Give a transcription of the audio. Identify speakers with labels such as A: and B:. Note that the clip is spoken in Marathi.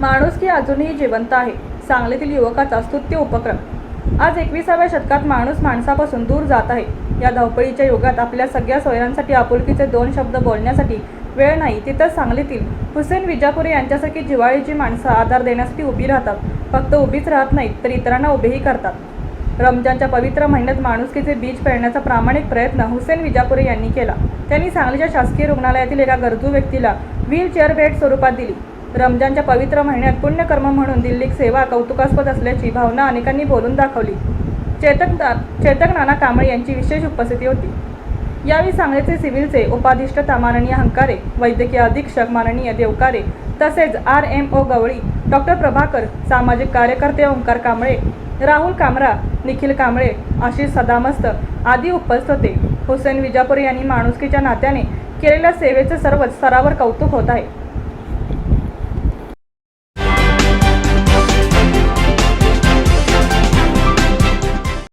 A: माणुसकी अजूनही जिवंत आहे सांगलीतील युवकाचा स्तुत्य उपक्रम. आज एकविसाव्या शतकात माणूस माणसापासून दूर जात आहे. या धावपळीच्या युगात आपल्या सगळ्या सोयऱ्यांसाठी आपुलकीचे दोन शब्द बोलण्यासाठी वेळ नाही. तिथंच सांगलीतील हुसेन विजापुरे यांच्यासारखी जिव्हाळीची माणसं आधार देण्यासाठी उभी राहतात. फक्त उभीच राहत नाहीत तर इतरांना उभेही करतात. रमजानच्या पवित्र महिन्यात माणुसकीचे बीज पेरण्याचा प्रामाणिक प्रयत्न हुसेन विजापुरे यांनी केला. त्यांनी सांगलीच्या शासकीय रुग्णालयातील एका गरजू व्यक्तीला व्हीलचेअर भेट स्वरूपात दिली. रमजानच्या पवित्र महिन्यात पुण्यकर्म म्हणून दिल्लीक सेवा कौतुकास्पद असल्याची भावना अनेकांनी बोलून दाखवली. चेतक चेतक नाना कांबळे यांची विशेष उपस्थिती होती. यावेळी सांगलीचे सिव्हिलचे उपाधिष्ठता माननीय हंकारे वैद्यकीय अधीक्षक माननीय देवकारे तसेच R M O Gawali doctor Prabhakar सामाजिक कार्यकर्ते ओंकार कांबळे राहुल कामरा निखिल कांबळे आशिष सदामस्त आदी उपस्थित होते. हुसेन विजापुरे यांनी माणुसकीच्या नात्याने केलेल्या सेवेचे सर्वच स्तरावर कौतुक होत आहे.